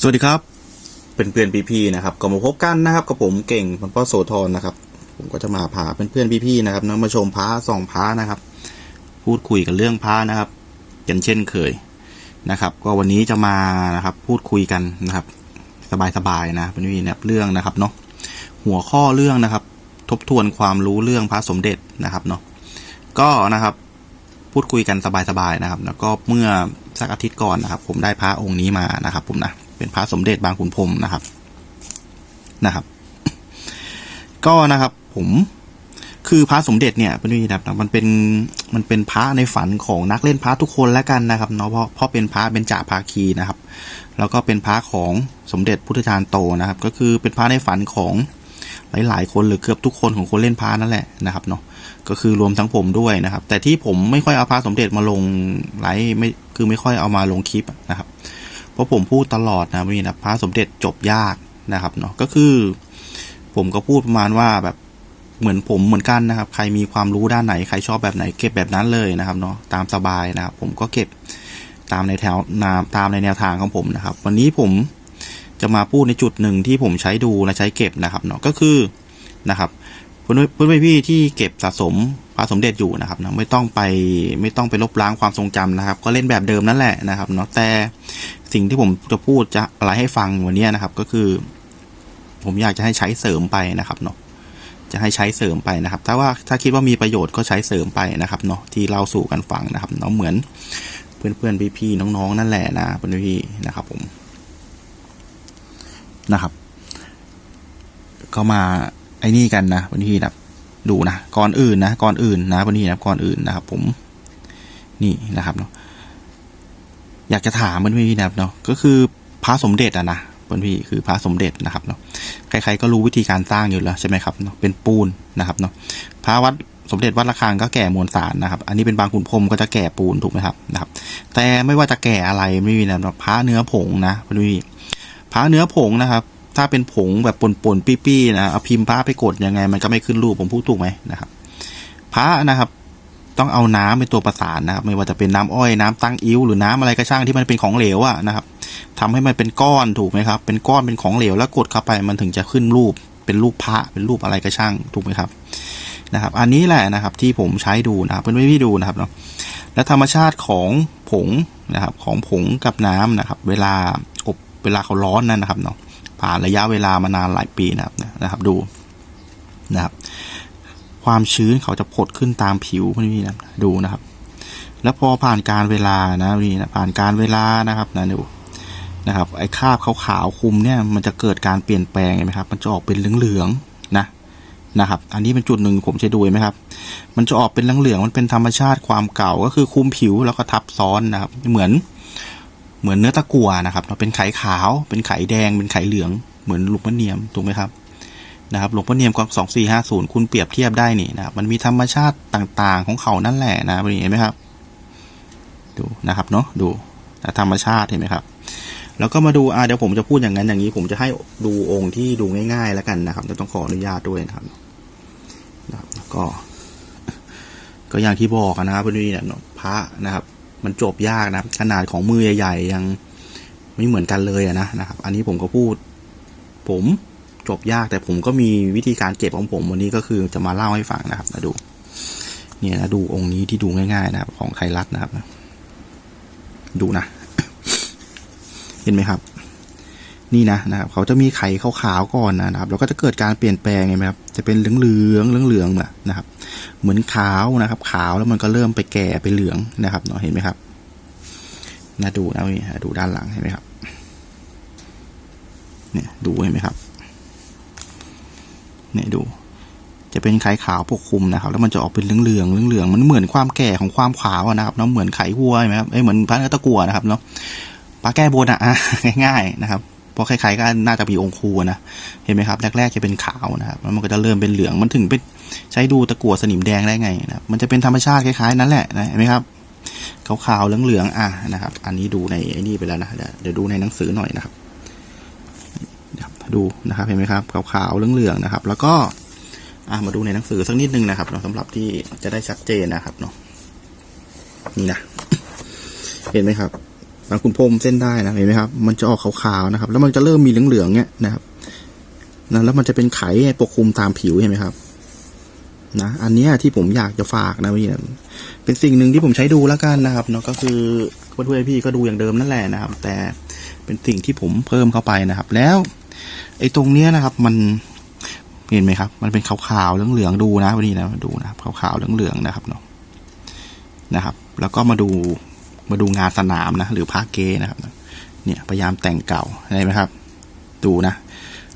สวัสดีครับเป็นเพื่อนพี่ๆนะครับก็มาพบกันนะครับกับผมเก่งพันพ่อโสธรนะครับ ผมก็จะมาพาเพื่อนพี่ๆนะครับนะมาชมพระสองพระนะครับ พูดคุยกันเรื่องพระนะครับกันเช่นเคยนะครับ ก็วันนี้จะมานะครับพูดคุยกันนะครับ สบายๆนะเป็นวินะครับเรื่องนะครับเนาะหัวข้อเรื่องนะครับ ทบทวนความรู้เรื่องพระสมเด็จนะครับเนาะก็นะครับพูดคุยกันสบายๆนะครับ แล้วก็เมื่อสักอาทิตย์ก่อนนะครับ ผมได้พระองค์นี้มานะครับ ผมนะ เป็นพระสมเด็จบางขุนพรมนะครับนะครับ ก็นะครับ ผมคือพระสมเด็จเนี่ยเป็นวิธีแบบมันเป็นมันเป็นพระในฝันของนักเล่นพระทุกคนแล้วกันนะครับเนาะเพราะเพราะเป็นพระเป็นจ่าภาคีนะครับ แล้วก็เป็นพระของสมเด็จพุทธจารย์โตนะครับ ก็คือเป็นพระในฝันของหลาย ๆ คนหรือเกือบทุกคนของคนเล่นพระนั่นแหละนะครับเนาะก็คือรวมทั้งผมด้วยนะครับ แต่ที่ผมไม่ค่อยเอาพระสมเด็จมาลงไลฟ์ไม่คือไม่ค่อยเอามาลงคลิปนะครับ เพราะผมพูดตลอดนะพี่นะพระสมเด็จจบยากนะครับเนาะก็คือ ผมก็พูดประมาณว่าแบบเหมือนผมเหมือนกันนะครับ ใครมีความรู้ด้านไหนใครชอบแบบไหนเก็บแบบนั้นเลยนะครับเนาะตามสบายนะครับ ผมก็เก็บตามในแถวนามตามในแนวทางของผมนะครับ วันนี้ผมจะมาพูดในจุดหนึ่งที่ผมใช้ดูและใช้เก็บนะครับเนาะก็คือนะครับเพื่อนเพื่อนพี่ที่เก็บสะสมพระสมเด็จอยู่นะครับเนาะไม่ต้องไปไม่ต้องไปลบล้างความทรงจำนะครับ ก็เล่นแบบเดิมนั่นแหละนะครับเนาะแต่ สิ่งที่ผมจะพูดจะอะไรให้ฟังวันนี้นะครับ ก็คือ ผมอยากจะให้ใช้เสริมไปนะครับเนาะจะให้ใช้เสริมไปนะครับ ถ้าว่าถ้าคิดว่ามีประโยชน์ก็ใช้เสริมไปนะครับเนาะที่เราสู่กันฟังนะครับเนาะเหมือนเพื่อนเพื่อนพี่พี่ๆน้องๆนั่นแหละนะเพื่อนพี่ๆนะครับผมนะครับ ก็มาไอ้นี่กันนะเพื่อนพี่นะดูนะก่อนอื่นนะก่อนอื่นนะเพื่อนพี่นะก่อนอื่นนะครับ ผมนี่นะครับเนาะ อยากจะถามเพื่อนพี่นะครับเนาะก็คือพระสมเด็จอะนะเพื่อนพี่คือพระสมเด็จนะครับเนาะใครๆก็รู้วิธีการสร้างอยู่แล้วใช่ไหมครับเนาะเป็นปูนนะครับเนาะพระวัดสมเด็จวัดระฆังก็แก่มวลสารนะครับ อันนี้เป็นบางขุนพรมก็จะแก่ปูนถูกไหมครับนะครับ แต่ไม่ว่าจะแก่อะไรไม่มีนะพระเนื้อผงนะไม่มีพระเนื้อผงนะครับถ้าเป็นผงแบบปนๆปี้ๆนะเอาพิมพ์พระไปกดยังไง มันก็ไม่ขึ้นรูปผมพูดถูกไหมนะครับ พระนะครับ ต้องเอาน้ำเป็นตัวประสานนะครับ ไม่ว่าจะเป็นน้ำอ้อยน้ำตั้งอิ้วหรือน้ำอะไรก็ช่างที่มันเป็นของเหลวอะนะครับทำให้มันเป็นก้อนถูกไหมครับ เป็นก้อนเป็นของเหลวแล้วกดเข้าไปมันถึงจะขึ้นรูป เป็นรูปพระเป็นรูปอะไรก็ช่างถูกไหมครับนะครับ อันนี้แหละนะครับที่ผมใช้ดูนะครับเพื่อนๆพี่ดูนะครับเนาะและธรรมชาติของผงนะครับ ของผงกับน้ำนะครับ เวลาอบเวลาเขาร้อนนั่นนะครับเนาะผ่านระยะเวลามานานหลายปีนะครับนะครับดูนะครับ ความชื้นเขาจะผดขึ้นตามผิวพื่นๆนะดูนะครับ แล้วพอผ่านการเวลานะนี่นะผ่านการเวลานะครับนะดูนะครับไอ้คราบขาวๆคุมเนี่ยมันจะเกิดการเปลี่ยนแปลงเห็นไหมครับ มันจะออกเป็นเหลืองๆนะนะครับ อันนี้เป็นจุดหนึ่งผมจะดูไหมครับ มันจะออกเป็นเหลืองๆมันเป็นธรรมชาติความเก่าก็คือคุมผิวแล้วก็ทับซ้อนนะครับ เหมือนเหมือนเนื้อตะกั่วนะครับเราเป็นไข่ขาว เป็นไข่แดง เป็นไข่เหลือง เหมือนลวงพ่อเนียมถูกไหมครับ นะครับหลวงพ่อเนียมกองสองสี่ห้าศูนย์คุณเปรียบเทียบได้นี่นะครับมันมีธรรมชาติต่างๆ ของเขานั่นแหละนะเห็นไหมครับ ดูนะครับเนาะดูธรรมชาติเห็นไหมครับ แล้วก็มาดูอ่าเดี๋ยวผมจะพูดอย่างนั้นอย่างนี้ ผมจะให้ดูองค์ที่ดูง่าย ๆ แล้วกันนะครับจะต้องขออนุญาตด้วยนะครับนะครับก็ ก็อย่างที่บอกนะครับเพื่อนๆเนี่ยพระนะครับ มันจบยากนะครับ ขนาดของมือใหญ่ๆยังไม่เหมือนกันเลยอะนะนะครับ อันนี้ผมก็พูด ผม จบยากแต่ผมก็มีวิธีการเก็บของผมวันนี้ก็คือจะมาเล่าให้ฟังนะครับนะดู เนี่ยนะดูองค์นี้ที่ดูง่ายๆนะครับ ของไทยรัฐนะครับ ดูนะ เห็นไหมครับ นี่นะนะครับ เขาจะมีไข่ขาวๆก่อนนะครับ แล้วก็จะเกิดการเปลี่ยนแปลงไงไครับ จะเป็นเหลืองๆเหลืองๆนะครับ เหมือนขาวนะครับ ขาวแล้วมันก็เริ่มไปแก่ไปเหลืองนะครับเนาะเห็นไหมครับน่าดูนะดูด้านหลังเห็นไหมครับ เนี่ยดูเห็นไหมครับ เนี่ยดู จะเป็นไข่ขาวปกคลุมนะครับ แล้วมันจะออกเป็นเหลืองๆเหลืองๆมันเหมือนความแก่ของความขาวนะครับเนาะเหมือนไข่วัวใช่ไหมครับเอ้ยเหมือนพระเนื้อตะกัวนะครับเนาะปลาแก้บนอะอะง่ายๆนะครับเพราะใครๆก็น่าจะมีองค์ครูนะเห็นไหมครับ แรกๆจะเป็นขาวนะครับแล้วมันก็จะเริ่มเป็นเหลืองมันถึงเป็นใช้ดูตะกั่วสนิมแดงได้ไงนะมันจะเป็นธรรมชาติคล้ายๆนั้นแหละนะเห็นไหมครับขาวๆเหลืองๆอะนะครับ อันนี้ดูในไอ้นี่ไปแล้วนะเดี๋ยวดูในหนังสือหน่อยนะครับ ดูนะครับเห็นไหมครับขาวๆเหลืองๆนะครับ แล้วก็มาดูในหนังสือสักนิดนึงนะครับเนาะสำหรับที่จะได้ชัดเจนนะครับเนาะนี่นะเห็นไหมครับแล้วคุณพรมเส้นได้นะเห็นไหมครับ มันจะออกขาวๆนะครับ แล้วมันจะเริ่มมีเหลืองๆเนี่ยนะครับนะแล้วมันจะเป็นไขปกคลุมตามผิวเห็นไหมครับนะอันนี้ที่ผมอยากจะฝากนะพี่เป็นสิ่งหนึ่งที่ผมใช้ดูแล้วกันนะครับเนาะก็คือเพื่อนๆพี่ก็ดูอย่างเดิมนั่นแหละนะครับ แต่เป็นสิ่งที่ผมเพิ่มเข้าไปนะครับ แล้ว ไอ้ตรงเนี้ยนะครับ มันเห็นไหมครับ มันเป็นขาวๆเหลืองๆดูนะวันนี้นะดูนะครับขาวๆเหลืองๆนะครับเนาะนะครับ แล้วก็มาดูมาดูงานสนามนะหรือพาเกนะครับ เนี่ยพยายามแต่งเก่าเห็นไหมครับ ดูนะ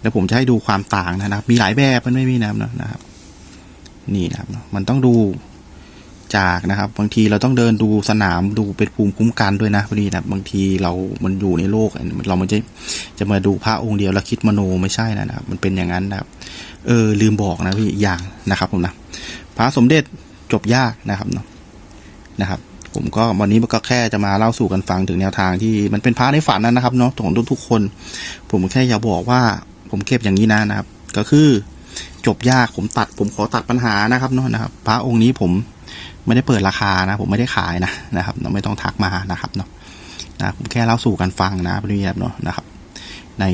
แล้วผมจะให้ดูความต่างนะครับ มีหลายแบบมันไม่มีนะครับนะครับ นี่นะครับ มันต้องดู จากนะครับ บางทีเราต้องเดินดูสนามดูเป็นภูมิคุ้มกันด้วยนะพอดีนะบางทีเรา มันอยู่ในโลก เราไมันจะจะมาดูพระองค์เดียวแล้วคิดมโนไม่ใช่นะครับ มันเป็นอย่างนั้นนะครับ เออลืมบอกนะพี่อย่างนะครับผมนะพระสมเด็จจบยากนะครับเนาะนะครับผมก็วันนี้ก็แค่จะมาเล่าสู่กันฟังถึงแนวทางที่มันเป็นพระในฝันนั้นนะครับเนาะของทุกๆคน ผมแค่อยากบอกว่าผมเก็บอย่างนี้นะนะครับ ก็คือจบยากผมตัดผมขอตัดปัญหานะครับเนาะนะครับ พระองค์นี้ผม ไม่ได้เปิดราคานะ ผมไม่ได้ขายนะนะครับเนาไม่ต้องทักมานะครับเนาะนะผมแค่เล่าสู่กันฟังนะพี่เนาะนะครับ ใน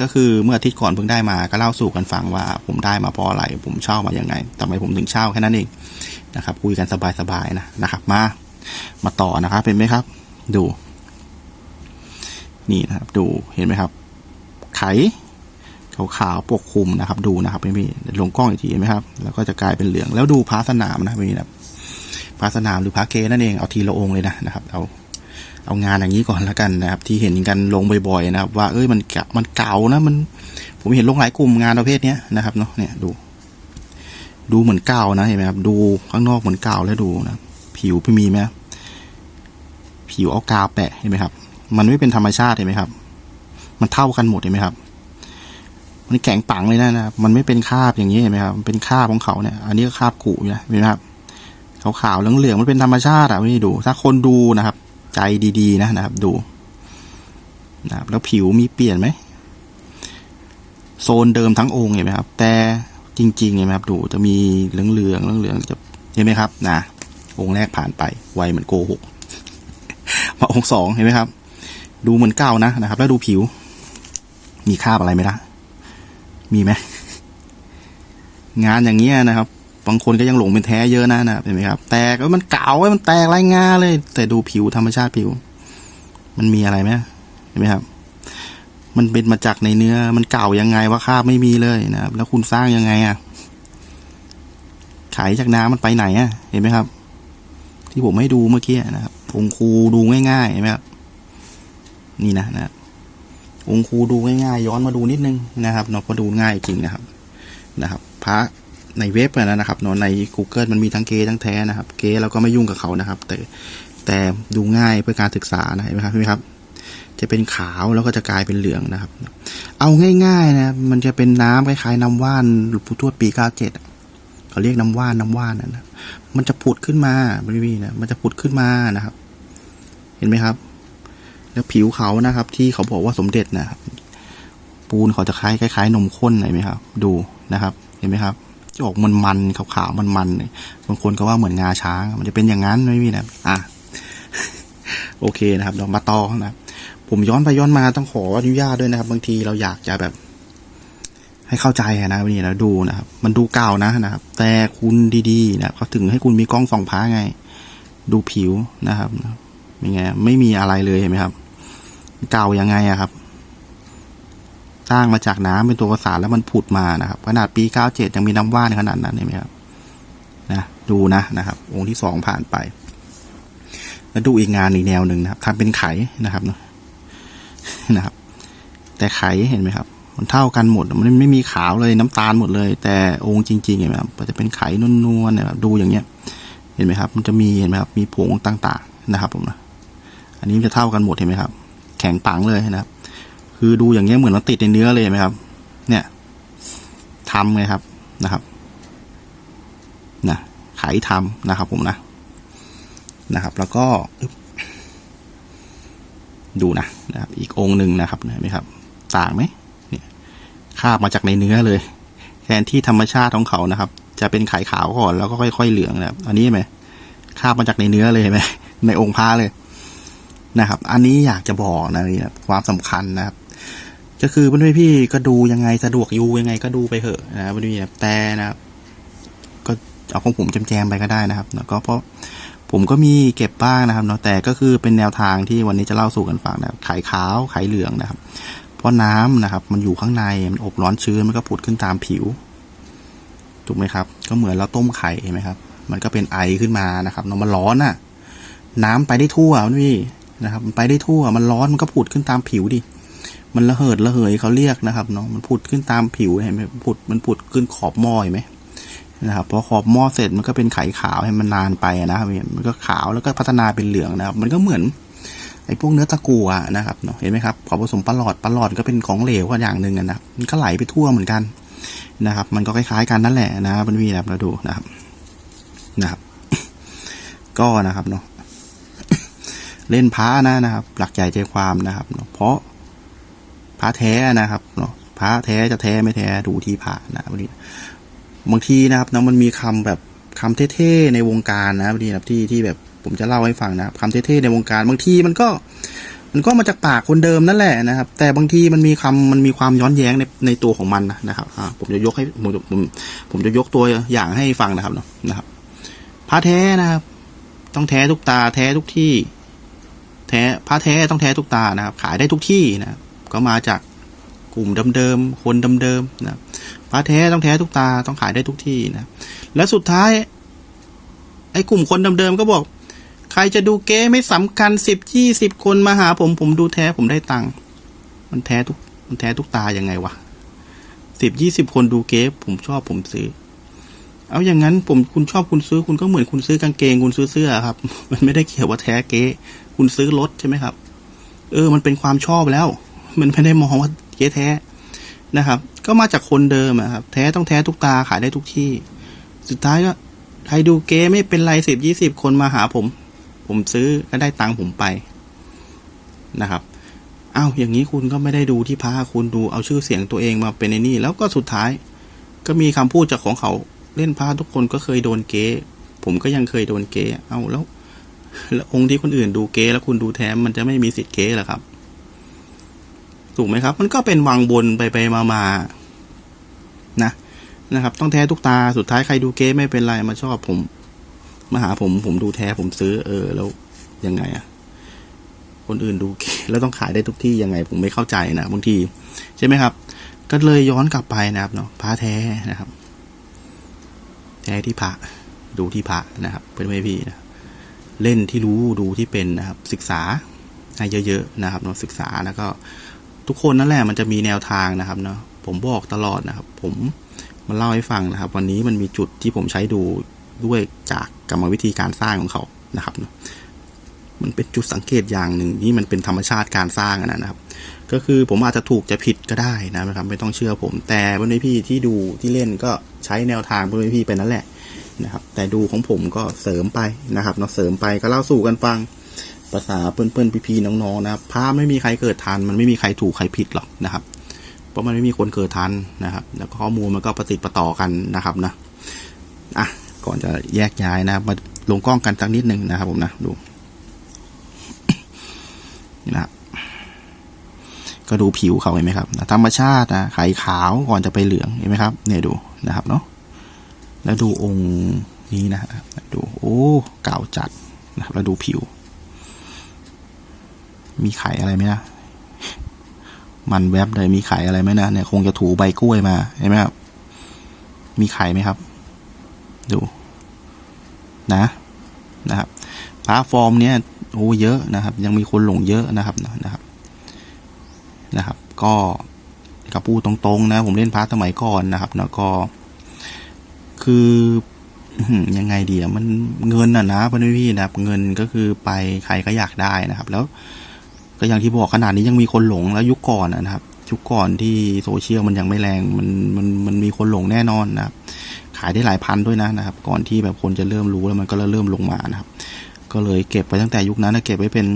ก็คือเมื่ออาทิตย์ก่อนเพิ่งได้มาก็เล่าสู่กันฟังว่าผมได้มาเพราะอะไร ผมเช่ามาอย่างไงทำไมผมถึงเช่าแค่นั้นเองนะครับ คุยกันสบายๆนะนะครับ มา มาต่อนะครับเป็นไหมครับ ดู นี่นะครับ ดูเห็นไหมครับ ไข ขาวๆปกคลุมนะครับ ดูนะครับพี่ๆลงกล้องอีกทีไหมครับ แล้วก็จะกลายเป็นเหลืองแล้วดูพาสนามนะพี่นะครับพาสนามหรือพาเกนั่นเองเอาทีละองค์เลยนะนะครับ เอาเอางานอย่างนี้ก่อนล้วกันนะครับ ที่เห็นกันลงบ่อยๆนะครับ ว่าเอ้ยมันก่ามันเก่านะมัน ผมเห็นลงหลายกลุ่มงานประเภทเนี้ยนะครับเนาะเนี่ยดู ดูเหมือนเก่านะเห็นไหมครับ ดูข้างนอกเหมือนเก่าแล้วดูนะผิวไม่มีไหมผิวเอากาวแปะเห็นไหมครับ มันไม่เป็นธรรมชาติเห็นไหมครับ มันเท่ากันหมดเห็นไหมครับ มันแข็งปังเลยนะนะครับ มันไม่เป็นคาบอย่างนี้เห็นไหมครับ มันเป็นคาบของเขาเนี่ย อันนี้ก็คาบกุอยู่นะเห็นไหมครับขาวๆเหลืองๆมันเป็นธรรมชาติอะไม่ดู ถ้าคนดูนะครับ ใจดีๆนะนะครับ ดูนะครับแล้วผิวมีเปลี่ยนไหมโซนเดิมทั้งองค์เห็นไหมครับ แต่จริงๆเห็นไหมครับ ดูจะมีเหลืองๆเหลืองๆจะเห็นไหมครับนะองค์แรกผ่านไปไวเหมือนโกหกมาองค์สองเห็นไหมครับ ดูเหมือนเก่านะนะครับ แล้วดูผิว มีคาบอะไรไหมล่ะ มีไหมงานอย่างเงี้ยนะครับ บางคนก็ยังหลงเป็นแท้เยอะนะนะเห็นไหมครับ แตกมันเก่าไว้มันแตกไรงาเลย แต่ดูผิวธรรมชาติผิว มันมีอะไรไหมเห็นไหมครับ มันเป็นมาจากในเนื้อ มันเก่ายังไงว่าคาบไม่มีเลยนะครับ แล้วคุณสร้างยังไงอะขายจากน้ำมันไปไหนอะ เห็นไหมครับ ที่ผมให้ดูเมื่อกี้นะครับองค์ครูดูง่ายๆเห็นไหมครับ นี่นะนะครับ องคูดูง่ายๆย้อนมาดูนิดนึงนะครับเนาะพอดูง่ายจริงนะครับนะครับ พระในเว็บนะครับเนาะใน Google มันมีทั้งเกทั้งแท้นะครับ เกเราก็ไม่ยุ่งกับเขานะครับ แต่แต่ดูง่ายเพื่อการศึกษานะเห็นไหมครับเห็นไหมครับ จะเป็นขาวแล้วก็จะกลายเป็นเหลืองนะครับ เอาง่ายๆนะมันจะเป็นน้ำคล้ายๆน้ำว่านหลวงปู่ทวดปีเก้าเจ็ดเขาเรียกน้ำว่านน้ำว่านนะมันจะผุดขึ้นมาไม่มีนะมันจะผุดขึ้นมานะครับ เห็นไหมครับ แล้วผิวเขานะครับ ที่เขาบอกว่าสมเด็จนะครับปูนเขาจะคล้ายคล้ายๆนมข้นเห็นไหมครับ ดูนะครับ เห็นไหมครับจะออกมันมันขาวๆมันมันเลยบางคนก็ว่าเหมือนงาช้าง มันจะเป็นอย่างนั้นไม่มีนะอะโอเคนะครับเรามาต่อนะผมย้อนไปย้อนมาต้องขออนุญาตด้วยนะครับ บางทีเราอยากจะแบบ ให้เข้าใจนะวันนี้เราดูนะครับ มันดูเก่านะนะครับ แต่คุณดีๆนะเขาถึงให้คุณมีกล้องส่องพ้าไง ดูผิวนะครับเป็นไงไม่มีอะไรเลยเห็นไหมครับ เก่ายังไงอะครับ สร้างมาจากน้ำเป็นตัวประสานแล้วมันผุดมานะครับ ขนาดปีเก้าเจ็ดยังมีน้ำว่านขนาดนั้นเห็นไหมครับนะดูนะนะครับ องค์ที่สองผ่านไป แล้วดูอีกงานอีกแนวหนึ่งนะครับทำเป็นไขนะครับเนาะนะครับ แต่ไขเห็นไหมครับ มันเท่ากันหมดมันไม่มีขาวเลยน้ำตาลหมดเลย แต่องค์จริงๆเห็นไหมครับมันจะเป็นไขนวลๆเนี่ยดูอย่างเงี้ย เห็นไหมครับ มันจะมีเห็นไหมครับ มีผงต่าง ๆ นะครับ ผมนะอันนี้จะเท่ากันหมดเห็นไหมครับ แข็งปังเลยนะครับ คือดูอย่างเงี้ยเหมือนมันติดในเนื้อเลยไหมครับ เนี่ยทำเลยครับนะครับนะไขทำนะครับ ผมนะนะครับ แล้วก็ ดูนะนะครับ อีกองค์หนึ่งนะครับเห็นไหมครับ ต่างไหมเนี่ยคาบมาจากในเนื้อเลย แทนที่ธรรมชาติของเขานะครับ จะเป็นไข่ขาวก่อนแล้วก็ค่อยๆเหลืองนะครับ อันนี้ไหมคาบมาจากในเนื้อเลยเห็นไหมในองค์พระเลย นะครับ อันนี้อยากจะบอกนะนี่ความสำคัญนะครับ ก็คือเพื่อนๆพี่ก็ดูยังไงสะดวกอยู่ยังไงก็ดูไปเถอะนะเพื่อนพี่แต่นะครับ ก็เอาของผมแจมๆไปก็ได้นะครับแล้วก็เพราะผมก็มีเก็บบ้างนะครับเนาะแต่ก็คือเป็นแนวทางที่วันนี้จะเล่าสู่กันฟังนะไข่ขาวไข่เหลืองนะครับ เพราะน้ำนะครับ มันอยู่ข้างในมันอบร้อนชื้นมันก็ผุดขึ้นตามผิวถูกไหมครับ ก็เหมือนเราต้มไข่เห็นไหมครับ มันก็เป็นไอขึ้นมานะครับเนาะมันร้อนอะน้ำไปได้ทั่วพี่ นะครับ มันไปได้ทั่ว มันร้อนมันก็ผุดขึ้นตามผิวดิ มันระเหิดระเหยเขาเรียกนะครับเนาะ มันผุดขึ้นตามผิวเห็นไหมผุด มันผุดขึ้นขอบหม้อเห็นไหมนะครับพอขอบหม้อเสร็จมันก็เป็นไข่ขาวให้มันนานไปนะครับมันก็ขาวแล้วก็พัฒนาเป็นเหลืองนะครับ มันก็เหมือนไอ้พวกเนื้อตะกั่วนะครับเนาะเห็นไหมครับขอผสมปลาหลอดปลาหลอดก็เป็นของเหลวก็อย่างหนึ่งนะมันก็ไหลไปทั่วเหมือนกันนะครับ มันก็คล้ายๆกันนั่นแหละนะเพื่อนพี่นะครับเราดูนะครับนะครับ ก็นะครับเนาะ เล่นพระนะนะครับ หลักใหญ่ใจความนะครับเนาะเพราะพระแท้นะครับเนาะพระแท้จะแท้ไม่แท้ดูที่พระนะบางทีบางทีนะครับเนาะมันมีคำแบบคำเท่ๆในวงการนะบางทีนะครับที่ที่แบบผมจะเล่าให้ฟังนะครับคำเท่ๆในวงการ บางทีมันก็ มันก็มาจากปากคนเดิมนั่นแหละนะครับ แต่บางทีมันมีคำมันมีความย้อนแย้งในในตัวของมันนะครับผมจะยกให้ผมจะผมผมจะยกตัวอย่างให้ฟังนะครับเนาะนะครับพระแท้นะครับ ต้องแท้ทุกตาแท้ทุกที่ แท้พระแท้ต้องแท้ทุกตานะครับ ขายได้ทุกที่นะก็มาจากกลุ่มเดิมๆคนเดิมๆนะพระแท้ต้องแท้ทุกตาต้องขายได้ทุกที่นะแล้วสุดท้าย ไอ้กลุ่มคนเดิมๆก็บอก ใครจะดูเก๊ไม่สำคัญสิบยี่สิบคนมาหาผม ผมดูแท้ผมได้ตังค์มันแท้ทุกมันแท้ทุกตายังไงวะสิบยี่สิบคนดูเก๊ผมชอบผมซื้อ เอาอย่างนั้นผมคุณชอบคุณซื้อคุณก็เหมือนคุณซื้อกางเกงคุณซื้อเสื้อครับ มันไม่ได้เกี่ยวว่าแท้เก๊ คุณซื้อรถใช่ไหมครับ เออ มันเป็นความชอบแล้ว มันไม่ได้มองว่าเก๊แท้นะครับ ก็มาจากคนเดิมอะครับ แท้ต้องแท้ทุกตาขายได้ทุกที่ สุดท้ายก็ใครดูเก๊ไม่เป็นไรสิบยี่สิบคนมาหาผม ผมซื้อก็ได้ตังค์ผมไปนะครับอ้าวอย่างนี้คุณก็ไม่ได้ดูที่พระคุณดูเอาชื่อเสียงตัวเองมาเป็นในนี่ แล้วก็สุดท้าย ก็มีคำพูดจากของเขาเล่นพระทุกคนก็เคยโดนเก๊ผมก็ยังเคยโดนเก๊เอาแล้ว แล้วองค์ที่คนอื่นดูเก๊แล้วคุณดูแท้มันจะไม่มีสิทธิ์เก๊หรอครับ ถูกไหมครับ มันก็เป็นวังบนไปไปมามานะนะครับ ต้องแท้ทุกตาสุดท้ายใครดูเก๊ไม่เป็นไรมาชอบผมมาหาผมผมดูแท้ผมซื้อ เออ แล้วยังไงอะคนอื่นดูเก๊แล้วต้องขายได้ทุกที่ยังไง ผมไม่เข้าใจนะบางที ใช่ไหมครับ ก็เลยย้อนกลับไปนะครับเนาะพระแท้นะครับแท้ที่พระดูที่พระนะครับ เป็นไม่พี่นะ เล่นที่รู้ดูที่เป็นนะครับศึกษาให้เยอะๆนะครับเนาะศึกษาแล้วก็ทุกคนนั่นแหละมันจะมีแนวทางนะครับเนาะผมบอกตลอดนะครับ ผมมาเล่าให้ฟังนะครับ วันนี้มันมีจุดที่ผมใช้ดูด้วยจากกรรมวิธีการสร้างของเขานะครับเนาะมันเป็นจุดสังเกตอย่างหนึ่งที่มันเป็นธรรมชาติการสร้างนะครับ ก็คือผมอาจจะถูกจะผิดก็ได้นะครับ ไม่ต้องเชื่อผม แต่เพื่อนพี่ที่ดูที่เล่นก็ใช้แนวทางเพื่อนพี่ไปนั่นแหละ นะครับ แต่ดูของผมก็เสริมไปนะครับเนาะเสริมไปก็เล่าสู่กันฟังภาษาเพื่อนๆพี่ๆน้องๆนะครับพาไม่มีใครเกิดทัน มันไม่มีใครถูกใครผิดหรอกนะครับ เพราะมันไม่มีคนเกิดทันนะครับ แล้วข้อมูลมันก็ประติดประต่อกันนะครับนะอะก่อนจะแยกย้ายนะครับมาลงกล้องกันสักนิดหนึ่งนะครับ ผมนะดูนี่นะครับก็ดูผิวเขาเห็นไหมครับธรรมชาตินะไข่ขาวก่อนจะไปเหลืองเห็นไหมครับเนี่ยดูนะครับเนาะ แล้วดูองค์นี้นะครับดูโอ้เก่าจัดนะครับแล้วดูผิว มีไข่อะไรไหมนะมันแวบเลยมีไข่อะไรไหมนะเนี่ยคงจะถูใบกล้วยมาเห็นไหมครับมีไข่ไหมครับ ดูนะนะครับพระฟอร์มเนี้ยโอ้เยอะนะครับ ยังมีคนหลงเยอะนะครับนะครับนะครับ ก็กับพูดตรงๆนะ ผมเล่นพาร์ทสมัยก่อนนะครับ แล้วก็ คือยังไงดีอะมันเงินอะนะพี่พี่นะครับ เงินก็คือไปใครก็อยากได้นะครับ แล้ว ก็อย่างที่บอกขนาดนี้ยังมีคนหลงแล้วยุคก่อนนะครับยุคก่อนที่โซเชียลมันยังไม่แรงมันมันมันมีคนหลงแน่นอนนะครับ ขายได้หลายพันด้วยนะนะครับ ก่อนที่แบบคนจะเริ่มรู้แล้วมันก็เริ่มลงมานะครับ ก็เลยเก็บไปตั้งแต่ยุคนั้นนะเก็บไว้เป็น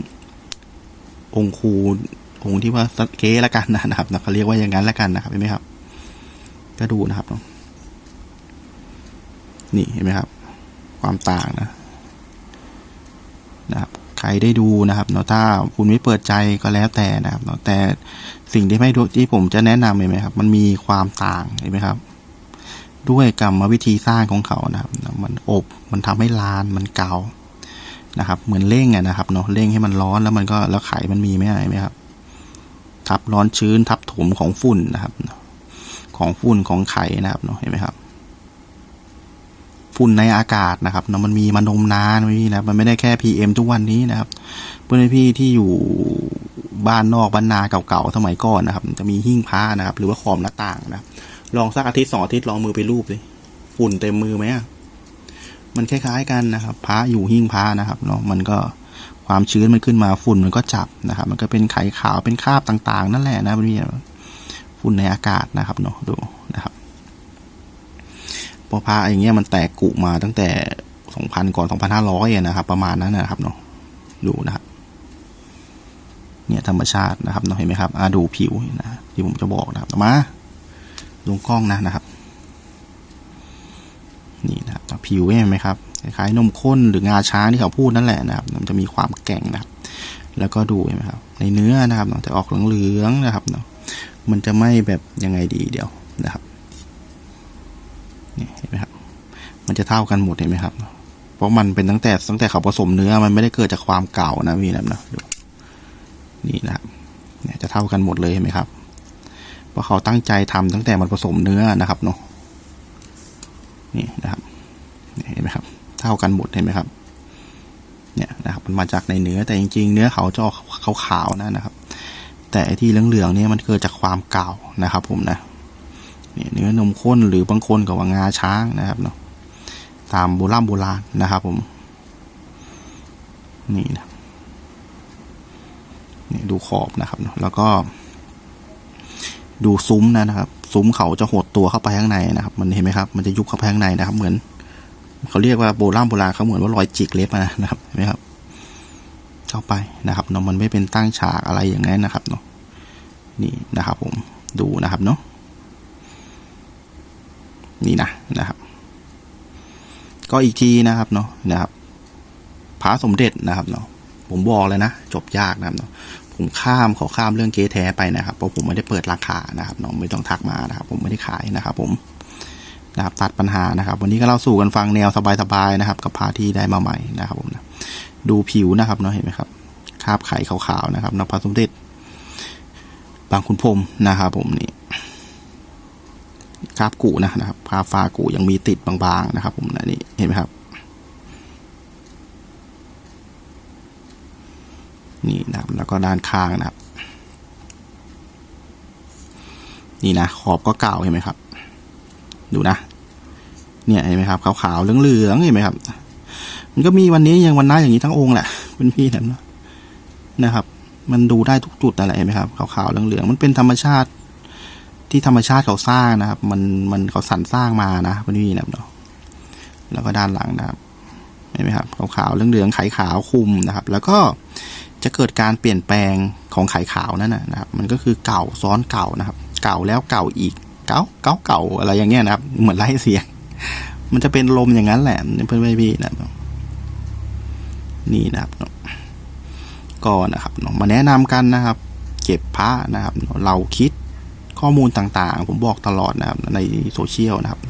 องค์ครูองค์ที่ว่าสักเก้ละกันนะครับนะเขาเรียกว่าอย่างนั้นละกันนะครับเห็นไหมครับ ก็ดูนะครับเนาะ นี่เห็นไหมครับ ความต่างนะนะครับใครได้ดูนะครับเนาะถ้าคุณไม่เปิดใจก็แล้วแต่นะครับเนาะแต่สิ่งที่ไม่ดูที่ผมจะแนะนำเห็นไหมครับ มันมีความต่างเห็นไหมครับ ด้วยกรรมวิธีสร้างของเขานะครับ มันอบมันทำให้ลานมันเกานะครับ เหมือนเร่งอะนะครับเนาะเร่งให้มันร้อนแล้วมันก็แล้วไขมันมีไหมเห็นไหมครับ ทับร้อนชื้นทับถมของฝุ่นนะครับ ของฝุ่นของไข่นะครับเนาะเห็นไหมครับ ฝุ่นในอากาศนะครับเนาะมันมีมานมนานพี่นะมันไม่ได้แค่ PM ทุกวันนี้นะครับเพื่อนพี่ที่อยู่บ้านนอกบ้านนาเก่าๆสมัยก่อนนะครับ จะมีหิ้งพระนะครับ หรือว่าขอบหน้าต่างนะลองสักอาทิตย์สองอาทิตย์ลองมือไปรูปสิฝุ่นเต็มมือไหมมันคล้ายๆกันนะครับพระอยู่หิ้งพระนะครับเนาะมันก็ความชื้นมันขึ้นมาฝุ่นมันก็จับนะครับ มันก็เป็นไขขาวเป็นคราบต่าง ๆ นั่นแหละนะพี่ฝุ่นในอากาศนะครับเนาะดูนะครับ พอพระอย่างเงี้ยมันแตกกุมาตั้งแต่สองพันก่อนสองพันห้าร้อยนะครับ ประมาณนั้นนะครับเนาะดูนะครับเนี่ยธรรมชาตินะครับเนาะเห็นไหมครับอ่าดูผิวนะที่ผมจะบอกนะครับมาลงกล้องนะนะครับ นี่นะครับผิวเห็นไหมครับคล้ายๆนมข้นหรืองาช้างที่เขาพูดนั่นแหละนะครับ มันจะมีความแก่งนะครับ แล้วก็ดูเห็นไหมครับ ในเนื้อนะครับเนาะจะออกเหลืองๆนะครับเนาะมันจะไม่แบบยังไงดีเดียวนะครับนี่เห็นไหมครับ มันจะเท่ากันหมดเห็นไหมครับ เพราะมันเป็นตั้งแต่ตั้งแต่เขาผสมเนื้อมันไม่ได้เกิดจากความเก่านะพี่นะเนาะดูนี่นะครับเนี่ยจะเท่ากันหมดเลยเห็นไหมครับ เพราะเขาตั้งใจทำตั้งแต่มันผสมเนื้อนะครับเนาะนี่นะครับเห็นไหมครับ เท่ากันหมดเห็นไหมครับ เนี่ยนะครับมันมาจากในเนื้อแต่จริงๆ เนื้อเขาจะออกขาวๆนะนะครับ แต่ไอที่เหลืองๆเนี่ยมันเกิดจากความเก่านะครับ ผมนะเนี่ยเนื้อนมข้นหรือบางคนก็ว่างาช้างนะครับเนาะ ตามโบราณโบราณนะครับผม นี่นะนี่ดูขอบนะครับเนาะแล้วก็ ดูซุ้มนะนะครับ ซุ้มเขาจะหดตัวเข้าไปข้างในนะครับ มันเห็นไหมครับ มันจะยุบเข้าไปข้างในนะครับ เหมือน เขาเรียกว่าโบราณโบราณเขาเหมือนว่ารอยจิกเล็บอะนะครับเห็นไหมครับ เข้าไปนะครับเนาะมันไม่เป็นตั้งฉากอะไรอย่างนั้นนะครับเนาะนี่นะครับ ผมดูนะครับเนาะนี่นะนะครับ ก็อีกทีนะครับเนาะนะครับพระสมเด็จนะครับเนาะผมบอกเลยนะ จบยากนะครับเนาะผมข้ามขอข้ามเรื่องเก๊แท้ไปนะครับเพราะผมไม่ได้เปิดราคานะครับเนาะไม่ต้องทักมานะครับ ผมไม่ได้ขายนะครับ ผมนะครับตัดปัญหานะครับ วันนี้ก็เล่าสู่กันฟังแนวสบายๆนะครับ กับพาที่ได้มาใหม่นะครับ ผมนะดูผิวนะครับเนาะเห็นไหมครับคราบไข่ขาวๆนะครับนพระสมเด็จบางขุนพรมนะครับ ผมนี่ ราบกูนะนะครับคราฟ้ากูยังมีติดบางๆนะครับผมนะนี่เห็นไหมครับนี่นะครับแล้วก็ด้านข้างนะครับ นี่นะขอบก็เก่าเห็นไหมครับ ดูนะ เนี่ยเห็นไหมครับขาวๆเหลืองๆเห็นไหมครับ มันก็มีวันนี้ยังวันหน้าอย่างนี้ทั้งองค์แหละเป็นพี่นะเนะนะครับ มันดูได้ทุกจุดนั่นแหละเห็นไหมครับขาวๆเหลืองๆมันเป็นธรรมชาติ ที่ธรรมชาติเขาสร้างนะครับ มันมันเขาสรรสร้างมานะเป็นพี่นะเนาะแล้วก็ด้านหลังนะครับเห็นไหมครับขาวๆเหลืองๆไข่ขาวคุมนะครับ แล้วก็จะเกิดการเปลี่ยนแปลงของไข่ขาวนั่นนะครับ มันก็คือเก่าซ้อนเก่านะครับ เก่าแล้วเก่าอีก เก่าเก่าเก่าอะไรอย่างเงี้ยนะครับ เหมือนไล่เสียง มันจะเป็นลมอย่างนั้นแหละเพื่อนๆพี่นะครับนี่นะครับก็นะครับมาแนะนำกันนะครับ เก็บพระนะครับ เราคิด ข้อมูลต่างๆ ผมบอกตลอดนะครับ ในโซเชียลนะครับ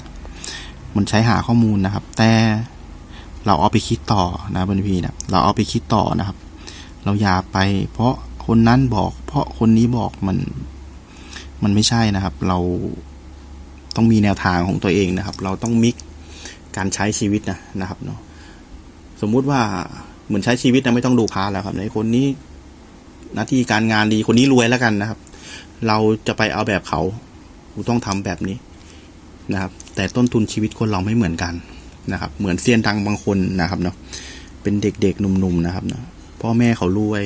มันใช้หาข้อมูลนะครับ แต่เราเอาไปคิดต่อนะเพื่อนพี่นะเราเอาไปคิดต่อนะครับ เราอย่าไป เพราะคนนั้นบอก เพราะคนนี้บอกมัน มันไม่ใช่นะครับ เราต้องมีแนวทางของตัวเองนะครับ เราต้องมิกการใช้ชีวิตนะนะครับเนาะสมมุติว่าเหมือนใช้ชีวิตนะไม่ต้องดูพาแล้วครับในคนนี้หน้าที่การงานดีคนนี้รวยแล้วกันนะครับ เราจะไปเอาแบบเขากูต้องทำแบบนี้นะครับ แต่ต้นทุนชีวิตคนเราไม่เหมือนกันนะครับ เหมือนเซียนดังบางคนนะครับเนาะเป็นเด็กๆหนุ่มๆนะครับเนาะพ่อแม่เขารวย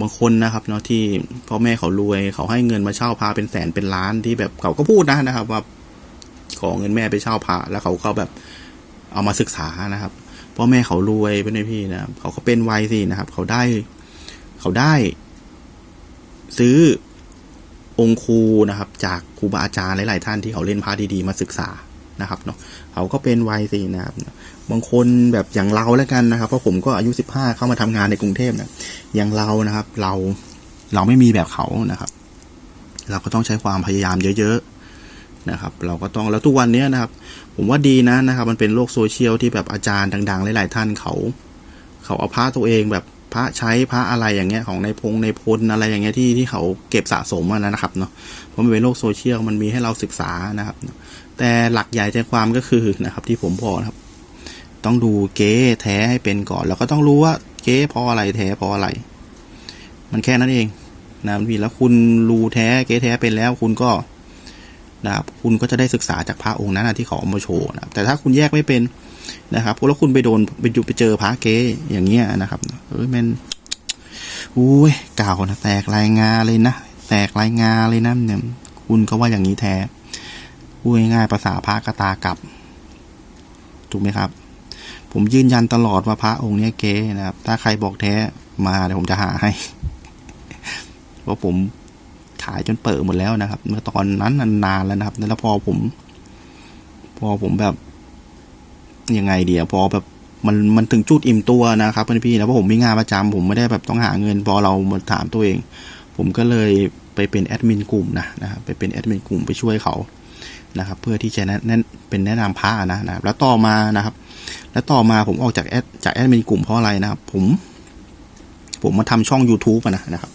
บางคนนะครับเนาะที่พ่อแม่เขารวย เขาให้เงินมาเช่าพาเป็นแสนเป็นล้านที่แบบเขาก็พูดนะนะครับ ว่าขอเงินแม่ไปเช่าพาแล้วเขาก็แบบเอามาศึกษานะครับพ่อแม่เขารวยเป็นไงพี่นะเขาก็เป็นวัยสินะครับ เขาได้ เขาได้ ซื้อองค์ครูนะครับ จากครูบาอาจารย์หลาย ๆ ท่านที่เขาเล่นพาดี ๆ มาศึกษานะครับเนาะเขาก็เป็นวัยสินะครับบางคนแบบอย่างเราแล้วกันนะครับ เพราะผมก็อายุสิบห้าเข้ามาทำงานในกรุงเทพนะอย่างเรานะครับ เราเราไม่มีแบบเขานะครับ เราก็ต้องใช้ความพยายามเยอะ ๆ นะครับ เราก็ต้องแล้วทุกวันเนี้ยนะครับ ผมว่าดีนะนะครับ มันเป็นโลกโซเชียลที่แบบอาจารย์ดัง ๆ หลาย ๆ ท่านเขา เขาเอาพระตัวเองแบบ พระใช้พระอะไรอย่างเงี้ยของในพงในพลอะไรอย่างเงี้ยที่ที่เขาเก็บสะสมมานะครับเนาะเพราะมันเป็นโลกโซเชียลมันมีให้เราศึกษานะครับ แต่หลักใหญ่ใจความก็คือนะครับที่ผมบอกนะครับ ต้องดูเก๊แท้ให้เป็นก่อน แล้วก็ต้องรู้ว่าเก๊พราะอะไรแท้พราะอะไร มันแค่นั้นเองนะพี่แล้วคุณรู้แท้เก๊แท้เป็นแล้วคุณก็นะครับคุณก็จะได้ศึกษาจากพระองค์นั้นนะที่เขาเอามาโชว์นะแต่ถ้าคุณแยกไม่เป็น นะครับแล้วคุณไปโดนไปอยู่ไปเจอพระเก๊อย่างเงี้ยนะครับ เอ้ยมันอุ้ยกล่าวนะแตกรายงานเลยนะแตกรายงานเลยนะเนี่ยคุณก็ว่าอย่างนี้แท้พูดง่ายๆภาษาพระกตากลับ ถูกไหมครับ ผมยืนยันตลอดว่าพระองค์เนี้ยเก๊นะครับ ถ้าใครบอกแท้มาเดี๋ยวผมจะหาให้เพราะผมขายจนเปิดหมดแล้วนะครับ เมื่อตอนนั้นนานแล้วนะครับ แล้วพอผม พอผมแบบ ยังไงเดียวพอแบบมันมันถึงจุดอิ่มตัวนะครับพี่พี่นะเพราะผมมีงานประจำผมไม่ได้แบบต้องหาเงิน พอเรามาถามตัวเอง ผมก็เลยไปเป็นแอดมินกลุ่มนะนะครับไปเป็นแอดมินกลุ่มไปช่วยเขานะครับ เพื่อที่จะแนะแนเป็นแนะนำพระนะนะครับแล้วต่อมานะครับ แล้วต่อมาผมออกจากแอดจากแอดมินกลุ่มเพราะอะไรนะครับ ผม ผมมาทำช่อง YouTube นะนะครับ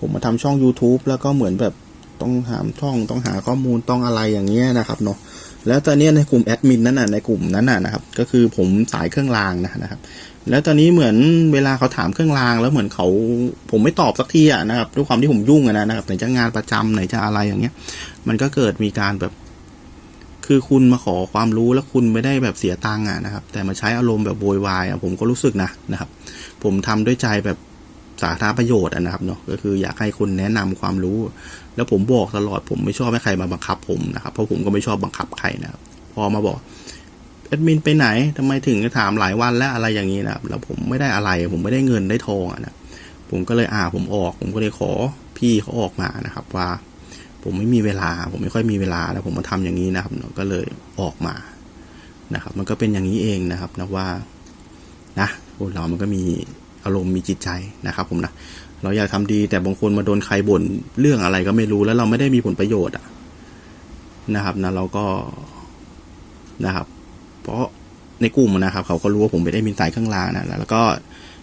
ผมมาทำช่อง YouTube แล้วก็เหมือนแบบต้องหาช่องต้องหาข้อมูลต้องอะไรอย่างเงี้ยนะครับเนาะ แล้วตอนนี้ในกลุ่มแอดมินนั้นน่ะในกลุ่มนั้นน่ะนะครับ ก็คือผมสายเครื่องรางนะนะครับ แล้วตอนนี้เหมือนเวลาเขาถามเครื่องราง แล้วเหมือนเขาผมไม่ตอบสักทีอะนะครับด้วยความที่ผมยุ่งอะนะนะครับไหนจะงานประจำไหนจะอะไรอย่างเงี้ย มันก็เกิดมีการแบบ คือคุณมาขอความรู้แล้วคุณไม่ได้แบบเสียตังค์อะนะครับ แต่มาใช้อารมณ์แบบโวยวายอะผมก็รู้สึกนะนะครับ ผมทำด้วยใจแบบสาธารณประโยชน์อะนะครับเนาะก็คืออยากให้คนแนะนำความรู้ แล้วผมบอกตลอดผมไม่ชอบให้ใครมาบังคับผมนะครับเพราะผมก็ไม่ชอบบังคับใครนะครับพอมาบอกแอดมินไปไหนทำไมถึงจะถามหลายวันแล้วอะไรอย่างนี้นะครับแล้วผมไม่ได้อะไร ผมไม่ได้เงินได้ทองอะนะผมก็เลยอ่าผมออก ผมก็เลยขอพี่เขาออกมานะครับ ว่า ผมไม่มีเวลา ผมไม่ค่อยมีเวลาแล้วผมมาทำอย่างนี้นะครับก็เลยออกมานะครับ มันก็เป็นอย่างนี้เองนะครับนะว่านะคนเรามันก็มีอารมณ์มีจิตใจนะครับ ผมนะ เราอยากทำดี แต่บางคนมาโดนใครบ่นเรื่องอะไรก็ไม่รู้แล้วเราไม่ได้มีผลประโยชน์อะนะครับนะเราก็นะครับ เพราะในกลุ่มนะครับ เขาก็รู้ว่าผมไม่ได้มีสายเครื่องรางนะแล้วก็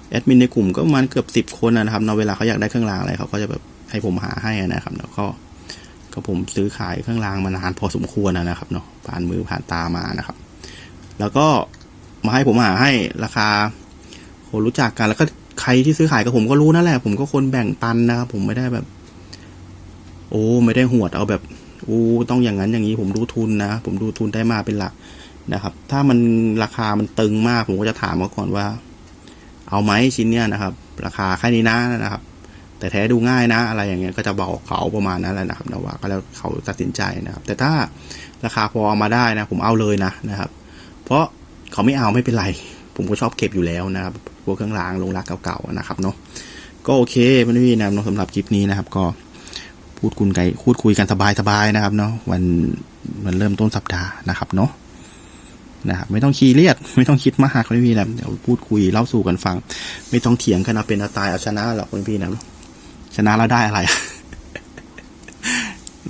แอดมินในกลุ่มก็ประมันเกือบสิบคนนะครับเนะเวลาเขาอยากได้เครื่องรางอะไรเขาก็จะแบบให้ผมหาให้นะครับ แล้วก็ก็ผมซื้อขายเครื่องรางมานานพอสมควรนะครับเนาะผ่านมือผ่านตามานะครับ แล้วก็มาให้ผมหาให้ราคาโหรู้จักกันแล้วก็ ใครที่ซื้อขายกับผมก็รู้นั่นแหละ ผมก็คนแบ่งปันนะครับผมไม่ได้แบบ โอ้ไม่ได้หวดเอาแบบโอ้ต้องอย่างนั้นอย่างนี้ ผมดูทุนนะ ผมดูทุนได้มาเป็นหลักนะครับ ถ้ามันราคามันตึงมาก ผมก็จะถามเขาก่อนว่า เอาไหมชิ้นเนี้ยนะครับ ราคาแค่นี้นะนะครับ แต่แท้ดูง่ายนะ อะไรอย่างเงี้ยก็จะบอกเขาประมาณนั้นแหละนะครับนะว่าก็แล้วเขาตัดสินใจนะครับ แต่ถ้าราคาพอเอามาได้นะ ผมเอาเลยนะนะครับ เพราะเขาไม่เอาไม่เป็นไร ผมก็ชอบเก็บอยู่แล้วนะครับ วกเครื่องรางลงรักเก่าๆนะครับเนาะก็โอเคพี่พี่นะครับเนะสำหรับคลิปนี้นะครับ ก็พูดคุยกันพูดคุยกันสบายๆนะครับเนาะวันวันเริ่มต้นสัปดาห์นะครับเนาะนะครับไม่ต้องคีเรียดไม่ต้องคิดมากพี่พี่นะเดี๋ยวพูดคุยเล่าสู่กันฟัง ไม่ต้องเถียงกันเอาเป็นเอาตายเอาชนะหรอกพี่พี่นะชนะแล้วได้อะไร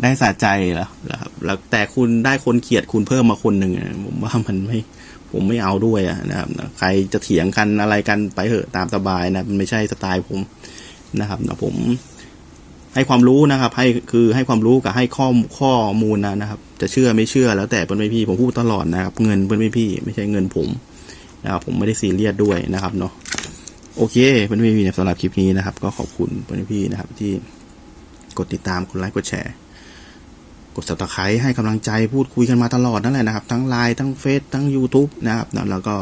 ได้สะใจเหรอครับแล้วแต่คุณได้คนเกลียดคุณเพิ่มมาคนหนึ่งผมว่ามันไม่ ผมไม่เอาด้วยอะนะครับใครจะเถียงกันอะไรกันไปเถอะตามสบายนะมันไม่ใช่สไตล์ผมนะครับนะผมให้ความรู้นะครับ ให้คือให้ความรู้กับให้ข้อข้อมูลนะนะครับ จะเชื่อไม่เชื่อแล้วแต่เพื่อนพี่ผมพูดตลอดนะครับ เงินเพื่อนพี่ไม่ใช่เงินผมนะครับผมไม่ได้ซีเรียสด้วยนะครับเนาะโอเคเพื่อนพี่สำหรับคลิปนี้นะครับ ก็ขอบคุณเพื่อนพี่นะครับที่กดติดตามกดไลค์กดแชร์ กด subscribe ให้กำลังใจพูดคุยกันมาตลอดนั่นแหละนะครับ ทั้งไลน์ทั้งเฟซทั้ง YouTube นะครับนะแล้วก็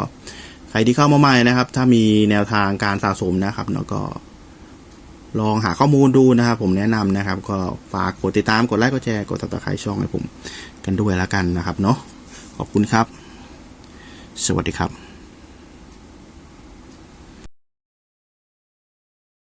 ใครที่เข้ามาใหม่นะครับ ถ้ามีแนวทางการสะสมนะครับแล้วก็ลองหาข้อมูลดูนะครับ ผมแนะนำนะครับ ก็ฝากกดติดตามกดไลค์กดแชร์กด subscribe ช่องให้ผม กันด้วยแล้วกันนะครับเนาะขอบคุณครับ สวัสดีครับ